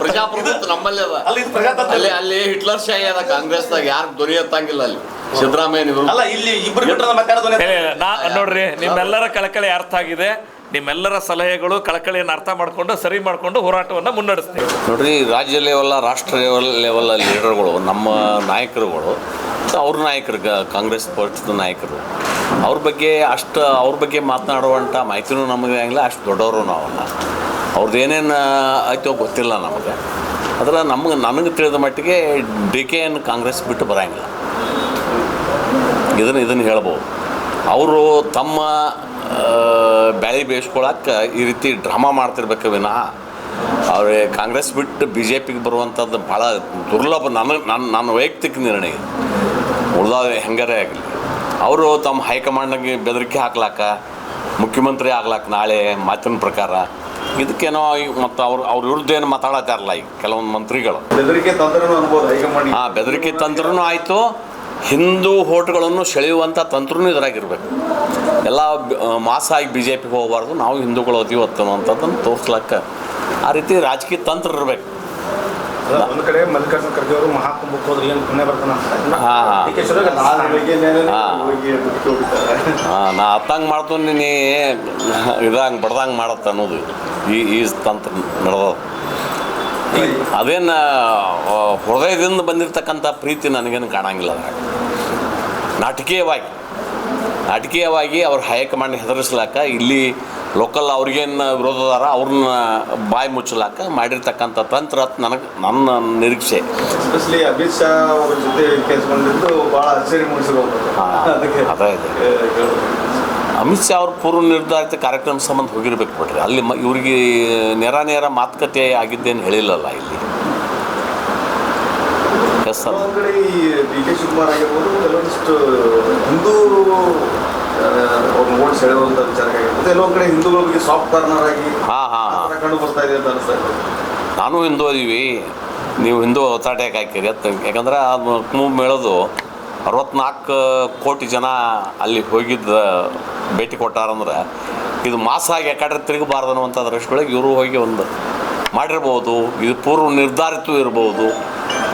ಪ್ರಜಾಪ್ರಭುತ್ವ ನಮ್ಮಲ್ಲೇ ಅದ. ಅಲ್ಲಿ ಇದು ಪ್ರಜಾತಂತ್ರ. ಅಲ್ಲಿ ಅಲ್ಲಿ ಹಿಟ್ಲರ್ ಶಾಹಿ ಅದ ಕಾಂಗ್ರೆಸ್ದಾಗ ಯಾರು ಧ್ವನಿ ಎತ್ತಂಗಿಲ್ಲ ಅಲ್ಲಿ. ಸಿದ್ದರಾಮಯ್ಯ ಅಲ್ಲ ಇಲ್ಲಿ ಇಬ್ರು ಬಿಟ್ಟರೆ ಮಾತಾಡೋದು ಇಲ್ಲ, ಇಲ್ಲ, ನಾ ನೋಡ್ರಿ ನಿಮ್ಮೆಲ್ಲರ ಕಳಕಳಿ ಅರ್ಥ ಆಗಿದೆ. ನಿಮ್ಮೆಲ್ಲರ ಸಲಹೆಗಳು ಕಳಕಳಿಯನ್ನು ಅರ್ಥ ಮಾಡಿಕೊಂಡು ಸರಿ ಮಾಡಿಕೊಂಡು ಹೋರಾಟವನ್ನು ಮುನ್ನಡೆಸ್ತೀವಿ. ನೋಡ್ರಿ ರಾಜ್ಯ ಲೆವೆಲ್ ರಾಷ್ಟ್ರ ಲೆವೆಲ್ ಲೆವೆಲ್ ಲೀಡರ್ಗಳು ನಮ್ಮ ನಾಯಕರುಗಳು ಅವ್ರ ನಾಯಕರು ಗ- ಕಾಂಗ್ರೆಸ್ ಪಕ್ಷದ ನಾಯಕರು ಅವ್ರ ಬಗ್ಗೆ ಅಷ್ಟು ಅವ್ರ ಬಗ್ಗೆ ಮಾತನಾಡುವಂಥ ಮಾಹಿತಿನೂ ನಮಗೆ ಆಗಿಲ್ಲ ಅಷ್ಟು ದೊಡ್ಡವರು ನಾವಲ್ಲ. ಅವ್ರದ್ದು ಏನೇನು ಆಯ್ತೋ ಗೊತ್ತಿಲ್ಲ ನಮಗೆ. ಅದರ ನಮಗೆ ನನಗೆ ತಿಳಿದ ಮಟ್ಟಿಗೆ ಡಿ ಕೆ ಎನ್ ಕಾಂಗ್ರೆಸ್ ಬಿಟ್ಟು ಬರೋಂಗಿಲ್ಲ. ಇದನ್ನು ಇದನ್ನು ಹೇಳ್ಬೋದು. ಅವರು ತಮ್ಮ ಬ್ಯಾಳಿ ಬೇಯಿಸ್ಕೊಳಕ್ಕೆ ಈ ರೀತಿ ಡ್ರಾಮಾ ಮಾಡ್ತಿರ್ಬೇಕು ವಿನಃ, ಅವ್ರೆ ಕಾಂಗ್ರೆಸ್ ಬಿಟ್ಟು ಬಿ ಜೆ ಪಿಗೆ ಬರುವಂಥದ್ದು ಭಾಳ ದುರ್ಲಭ ನನಗೆ ನನ್ನ ನನ್ನ ವೈಯಕ್ತಿಕ ನಿರ್ಣಯ. ಉಳ್ದಾವ ಹೆಂಗಾರೇ ಆಗಲಿ. ಅವರು ತಮ್ಮ ಹೈಕಮಾಂಡ್ನಾಗೆ ಬೆದರಿಕೆ ಹಾಕ್ಲಾಕ, ಮುಖ್ಯಮಂತ್ರಿ ಆಗ್ಲಾಕ ನಾಳೆ ಮಾತಿನ ಪ್ರಕಾರ ಇದಕ್ಕೇನೋ ಈಗ ಮತ್ತು ಅವ್ರು ಅವ್ರ ವಿರುದ್ಧ ಏನು ಮಾತಾಡತ್ತಾರಲ್ಲ ಈಗ ಕೆಲವೊಂದು ಮಂತ್ರಿಗಳು. ಬೆದರಿಕೆ ತಂತ್ರನೂ ಅನ್ಬೋದು ಹೈಕಮಾಂಡ್ ಆ ಬೆದರಿಕೆ ತಂತ್ರನೂ ಆಯಿತು. ಹಿಂದೂ ಹೋಟ್ಗಳನ್ನು ಸೆಳೆಯುವಂಥ ತಂತ್ರನೂ ಇದ್ರಾಗಿರ್ಬೇಕು. ಎಲ್ಲ ಮಾಸ ಆಗಿ ಬಿ ಜೆ ಪಿಗೆ ಹೋಗಬಾರ್ದು ನಾವು ಹಿಂದೂಗಳು ಅತೀವಿ ಅಂತದನ್ನು ತೋರ್ಸ್ಲಕ್ಕ ಆ ರೀತಿ ರಾಜಕೀಯ ತಂತ್ರ ಇರಬೇಕು. ಒಂದು ಕಡೆ ಮಲ್ಲಿಕಾರ್ಜುನ ಖರ್ಗೆ ಅವರು ಮಹಾಕುಂಭಕ್ಕೆ ಹೋದ್ರೆ ಏನು ಪುಣ್ಯ ಬರ್ತಾನ ಹಾ, ಹಾ. ಹಾ. ಹಾಂ ನಾ ಅತ್ತಂಗೆ ಮಾಡ್ತೀನಿ ನೀ ಇದಂಗೆ ಬಡ್ದಂಗೆ ಮಾಡತ್ತ ಅನ್ನೋದು ಈ ಈ ತಂತ್ರ ನಡೆದ ಅದೇನು ಹೃದಯದಿಂದ ಬಂದಿರತಕ್ಕಂಥ ಪ್ರೀತಿ ನನಗೇನು ಕಾಣಂಗಿಲ್ಲ ಅದ್ರಾಗ. ನಾಟಕೀಯವಾಗಿ ನಾಟಕೀಯವಾಗಿ ಅವ್ರ ಹೈಕಮಾಂಡ್ ಹೆದರಿಸ್ಲಾಕ ಇಲ್ಲಿ ಲೋಕಲ್ ಅವ್ರಿಗೇನು ವಿರೋಧದಾರ ಅವ್ರನ್ನ ಬಾಯಿ ಮುಚ್ಚಲಾಕ ಮಾಡಿರ್ತಕ್ಕಂಥ ತಂತ್ರ ನನಗೆ ನನ್ನ ನಿರೀಕ್ಷೆ. ಎಸ್ಪೆಷಲಿ ಅಮಿತ್ ಶಾ ಅವ್ರ ಜೊತೆ ಕೇಳಿಸ್ಕೊಂಡಿದ್ದು ಭಾಳ ಅಚ್ಚರಿ ಅದಕ್ಕೆ ಅದೇ ಇದೆ. ಅಮಿತ್ ಶಾ ಅವ್ರ ಪೂರ್ವ ನಿರ್ಧಾರಿತ ಕಾರ್ಯಕ್ರಮ ಸಂಬಂಧ ಹೋಗಿರ್ಬೇಕು ಬಿಡ್ರಿ ಅಲ್ಲಿ ಮ ಇವ್ರಿಗೆ ನೇರ ನೇರ ಮಾತುಕತೆ ಆಗಿದ್ದೇನು ಹೇಳಿಲ್ಲಲ್ಲ ಇಲ್ಲಿ. ಎಸ್ ಸರ್ ಒಂದ್ ಕಡೆ ಈ ಡಿ ಕೆ ಶಿವಕುಮಾರ್ ಆಗಿರ್ಬೋದು ಕೆಲವೊಂದಿಷ್ಟು ಹಿಂದೂ ಕೆಲವೊಂದ್ ಕಡೆ ಹಿಂದೂಗಳ ಬಗ್ಗೆ ಸಾಫ್ಟ್ ಕಾರ್ನರ್ ಆಗಿ ಹಾಂ ಹಾಂ ಆ ಥರ ಕಂಡು ಬರ್ತಾ ಇದೆ ಅಂತ ಅನಿಸ್ತಾ ನಾನು ಹಿಂದೂ ಅದೀವಿ ನೀವು ಹಿಂದೂ ಒತ್ತಾಟ ಯಾಕೆ ಹಾಕಿರಿ ಯಾಕಂದ್ರೆ ಅದು ಕುಂಭ ಮೇಳದು ಅರವತ್ನಾಲ್ಕು ಕೋಟಿ ಜನ ಅಲ್ಲಿ ಹೋಗಿದ್ದ ಭೇಟಿ ಕೊಟ್ಟಾರಂದ್ರೆ ಇದು ಮಾಸ ಆಗಿ ಯಾಕಡ್ರೆ ತಿರುಗಬಾರ್ದು ಅನ್ನುವಂಥ ದೃಷ್ಟಿಯೊಳಗೆ ಇವರು ಹೋಗಿ ಒಂದು ಮಾಡಿರ್ಬೋದು. ಇದು ಪೂರ್ವ ನಿರ್ಧಾರಿತ ಇರ್ಬೋದು.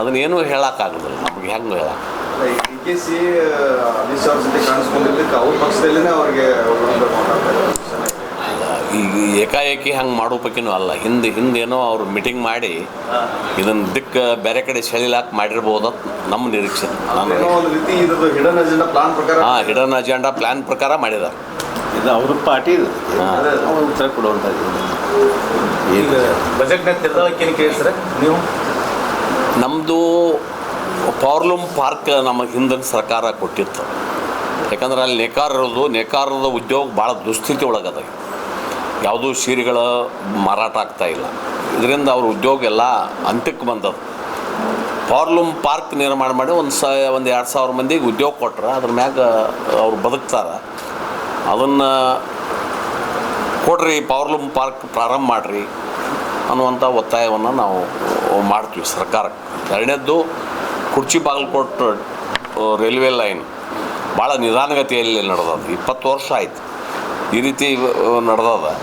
ಅದನ್ನೇನು ಹೇಳೋಕ್ಕಾಗೋದಿಲ್ಲ. ನಮಗೆ ಹೆಂಗೆ ಹೇಳಕ್ಕೆ ಡಿ ಕೆ ಸಿ ಕಾಣಿಸ್ಕೊಂಡಿದ್ದಕ್ಕೆ ಅವ್ರ ಅವ್ರಿಗೆ ಈಗ ಏಕಾಏಕಿ ಹಂಗೆ ಮಾಡೋ ಪೈಕಿನೂ ಅಲ್ಲ. ಹಿಂದೆ ಹಿಂದೇನೋ ಅವರು ಮೀಟಿಂಗ್ ಮಾಡಿ ಇದನ್ನು ದಿಕ್ಕ ಬೇರೆ ಕಡೆ ಸೆಳಿಲಾಕ್ ಮಾಡಿರ್ಬೋದು ಅಂತ ನಮ್ಮ ನಿರೀಕ್ಷೆ. ನಾನು ಒಂದು ರೀತಿ ಇದ್ರದ್ದು ಹಿಡನ್ ಅಜೆಂಡಾ ಪ್ಲಾನ್ ಪ್ರಕಾರ. ಹಾಂ ಹಿಡನ್ ಅಜೆಂಡಾ ಪ್ಲ್ಯಾನ್ ಪ್ರಕಾರ ಮಾಡಿದ್ದಾರೆ ಇದು ಅವ್ರ ಪಾರ್ಟಿ ಹಾಂ. ಉತ್ತರ ಕೊಡುವಂಥದ್ದು ಈಗ ಬಜೆಟ್ನಾಗ ಕೇಳಿಸ್ರೆ ನೀವು? ನಮ್ಮದು ಪವರ್ಲೂಮ್ ಪಾರ್ಕ್ ನಮ್ಮ ಹಿಂದಿನ ಸರ್ಕಾರ ಕೊಟ್ಟಿತ್ತು. ಯಾಕಂದ್ರೆ ಅಲ್ಲಿ ನೇಕಾರ ಇರೋದು ನೇಕಾರದ ಉದ್ಯೋಗ ಭಾಳ ದುಸ್ಥಿತಿ ಒಳಗದ ಯಾವುದೂ ಸೀರೆಗಳ ಮಾರಾಟ ಆಗ್ತಾ ಇಲ್ಲ. ಇದರಿಂದ ಅವ್ರ ಉದ್ಯೋಗ ಎಲ್ಲ ಅಂತ್ಯಕ್ಕೆ ಬಂದದ್ದು. ಪವರ್ಲೂಮ್ ಪಾರ್ಕ್ ನಿರ್ಮಾಣ ಮಾಡಿ ಒಂದು ಸ, ಒಂದು ಎರಡು ಸಾವಿರ ಮಂದಿಗೆ ಉದ್ಯೋಗ ಕೊಟ್ರೆ ಅದ್ರ ಮ್ಯಾಗ ಅವ್ರು ಬದುಕ್ತಾರೆ. ಅದನ್ನು ಕೊಡ್ರಿ ಪವರ್ಲೂಮ್ ಪಾರ್ಕ್ ಪ್ರಾರಂಭ ಮಾಡಿರಿ ಅನ್ನುವಂಥ ಒತ್ತಾಯವನ್ನು ನಾವು ಮಾಡ್ತೀವಿ ಸರ್ಕಾರಕ್ಕೆ. ಎರಡನೇದ್ದು, ಕುರ್ಚಿ ಬಾಗಲಕೋಟೆ ರೈಲ್ವೆ ಲೈನ್ ಭಾಳ ನಿಧಾನಗತಿಯಲ್ಲಿ ನಡೆದದ್ದು. ಇಪ್ಪತ್ತು ವರ್ಷ ಆಯ್ತು. ಈ ರೀತಿ ನಡೆದದ.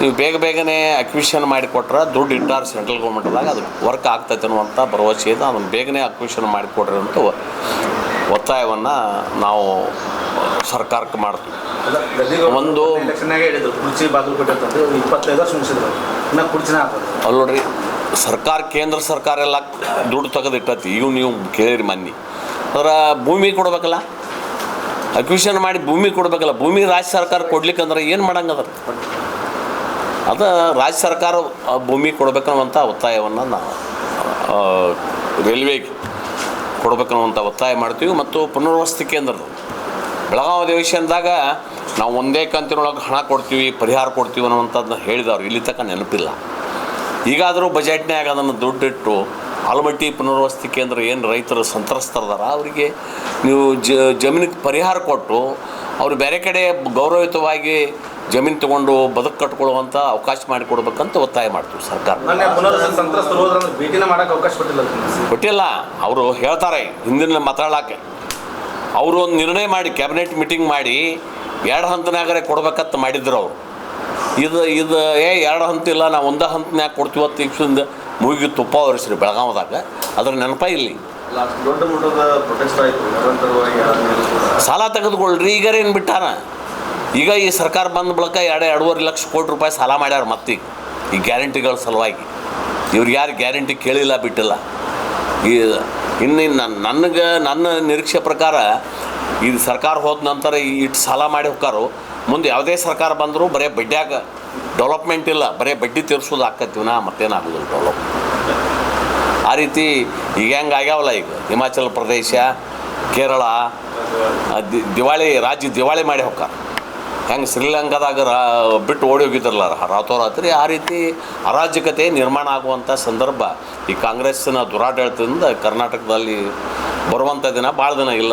ನೀವು ಬೇಗ ಬೇಗನೆ ಅಕ್ವಿಷನ್ ಮಾಡಿಕೊಟ್ರೆ ದುಡ್ಡು ಇಟ್ಟಾರ ಸೆಂಟ್ರಲ್ ಗೌರ್ಮೆಂಟ್ದಾಗ ಅದು ವರ್ಕ್ ಆಗ್ತೈತೆ ಅನ್ನುವಂಥ ಭರವಸೆ ಇದೆ. ಅದನ್ನು ಬೇಗನೆ ಅಕ್ವಿಷನ್ ಮಾಡಿಕೊಡ್ರಿ ಅಂತ ಒತ್ತಾಯವನ್ನು ನಾವು ಸರ್ಕಾರಕ್ಕೆ ಮಾಡ್ತೀವಿ. ಒಂದು- ಅಲ್ಲಿ ನೋಡ್ರಿ ಸರ್ಕಾರ ಕೇಂದ್ರ ಸರ್ಕಾರ ಎಲ್ಲ ದುಡ್ಡು ತೆಗೆದಿಟ್ಟತಿ. ಇವು ನೀವು ಕೇಳಿರಿ ಮನ್ನಿ. ಅದರ ಭೂಮಿ ಕೊಡ್ಬೇಕಲ್ಲ? ಅಕ್ವಿಷನ್ ಮಾಡಿ ಭೂಮಿ ಕೊಡ್ಬೇಕಲ್ಲ, ಭೂಮಿ ರಾಜ್ಯ ಸರ್ಕಾರ ಕೊಡ್ಲಿಕ್ಕಂದ್ರೆ ಏನು ಮಾಡಂಗದ? ಅದು ರಾಜ್ಯ ಸರ್ಕಾರ ಭೂಮಿ ಕೊಡ್ಬೇಕನ್ನುವಂಥ ಒತ್ತಾಯವನ್ನು ನಾವು ರೈಲ್ವೆಗೆ ಕೊಡ್ಬೇಕನ್ನುವಂಥ ಒತ್ತಾಯ ಮಾಡ್ತೀವಿ ಮತ್ತು ಪುನರ್ವಸತಿ ಕೇಂದ್ರದ ಬೆಳಗಾವಿ ಅಧಿವೇಶನದಾಗ ನಾವು ಒಂದೇ ಕಂತಿನೊಳಗೆ ಹಣ ಕೊಡ್ತೀವಿ, ಪರಿಹಾರ ಕೊಡ್ತೀವಿ ಅನ್ನುವಂಥದ್ದನ್ನ ಹೇಳಿದವ್ರು, ಇಲ್ಲಿ ತನಕ ನೆನಪಿಲ್ಲ. ಈಗಾದರೂ ಬಜೆಟ್ನಾಗ ಅದನ್ನು ದುಡ್ಡಿಟ್ಟು ಆಲಮಟ್ಟಿ ಪುನರ್ವಸತಿ ಕೇಂದ್ರ ಏನು ರೈತರು ಸಂತ್ರಸ್ತರದಾರ ಅವರಿಗೆ ನೀವು ಜ ಜಮೀನಿಗೆ ಪರಿಹಾರ ಕೊಟ್ಟು ಅವರು ಬೇರೆ ಕಡೆ ಗೌರವಯುತವಾಗಿ ಜಮೀನು ತಗೊಂಡು ಬದುಕು ಕಟ್ಕೊಳ್ಳುವಂಥ ಅವಕಾಶ ಮಾಡಿಕೊಡ್ಬೇಕಂತ ಒತ್ತಾಯ ಮಾಡ್ತೀವಿ ಸರ್ಕಾರ. ಅವಕಾಶ ಕೊಟ್ಟಿಲ್ಲ. ಅವರು ಹೇಳ್ತಾರೆ ಹಿಂದಿನ ಮಾತಾಡೋಕೆ ಅವರು ಒಂದು ನಿರ್ಣಯ ಮಾಡಿ ಕ್ಯಾಬಿನೆಟ್ ಮೀಟಿಂಗ್ ಮಾಡಿ ಎರಡು ಹಂತನಾಗರೆ ಕೊಡ್ಬೇಕಂತ ಮಾಡಿದ್ರು ಅವರು. ಇದು ಇದು ಏ ಎರಡು ಹಂತ ಇಲ್ಲ ನಾವು ಒಂದೇ ಹಂತನ್ಯಾಗ ಕೊಡ್ತೀವತ್ತು ಈಗಿಂದ ಮೂಗಿಗೆ ತುಪ್ಪ ಒರೆಸ್ರಿ ಬೆಳಗಾವದಾಗ. ಅದ್ರ ನೆನಪ ಇಲ್ಲಿ. ಸಾಲ ತೆಗೆದುಕೊಳ್ಳ್ರಿ ಈಗ ಏನು ಬಿಟ್ಟಾರ ಈಗ ಈ ಸರ್ಕಾರ ಬಂದ ಬಳಿಕ ಎರಡು ಎರಡೂವರೆ ಲಕ್ಷ ಕೋಟಿ ರೂಪಾಯಿ ಸಾಲ ಮಾಡ್ಯಾರ ಮತ್ತೆ ಈ ಗ್ಯಾರಂಟಿಗಳ ಸಲುವಾಗಿ. ಇವ್ರು ಯಾರು ಗ್ಯಾರಂಟಿ ಕೇಳಿಲ್ಲ ಬಿಟ್ಟಿಲ್ಲ. ಈ ಇನ್ನು ನನಗೆ ನನ್ನ ನಿರೀಕ್ಷೆ ಪ್ರಕಾರ ಇದು ಸರ್ಕಾರ ಹೋದ ನಂತರ ಇಟ್ಟು ಸಾಲ ಮಾಡಿ ಹೋಗಾರು ಮುಂದೆ ಯಾವುದೇ ಸರ್ಕಾರ ಬಂದರೂ ಬರೀ ಬಡ್ಡ್ಯಾಗ ಡೆವಲಪ್ಮೆಂಟ್ ಇಲ್ಲ. ಬರೀ ಬಡ್ಡಿ ತೀರ್ಸೋದು ಮತ್ತೇನು ಆಗೋದಿಲ್ಲ ಡೆವಲಪ್ ಆ ರೀತಿ ಈಗ ಹೆಂಗೆ ಆಗ್ಯಾವಲ್ಲ ಈಗ? ಹಿಮಾಚಲ ಪ್ರದೇಶ, ಕೇರಳ ದಿವಾಳಿ, ರಾಜ್ಯ ದಿವಾಳಿ ಮಾಡಿ ಹೋಗ್ತಾರೆ ಹೆಂಗೆ ಶ್ರೀಲಂಕಾದಾಗ ರಾ, ಬಿಟ್ಟು ಓಡಿ ಹೋಗಿದ್ರಲ್ಲ ರಾತೋರಾತ್ರಿ ಆ ರೀತಿ ಅರಾಜಕತೆ ನಿರ್ಮಾಣ ಆಗುವಂಥ ಸಂದರ್ಭ. ಈ ಕಾಂಗ್ರೆಸ್ಸಿನ ದುರಾಡಳಿತದಿಂದ ಕರ್ನಾಟಕದಲ್ಲಿ ಬರುವಂಥ ದಿನ ಭಾಳ ದಿನ ಇಲ್ಲ.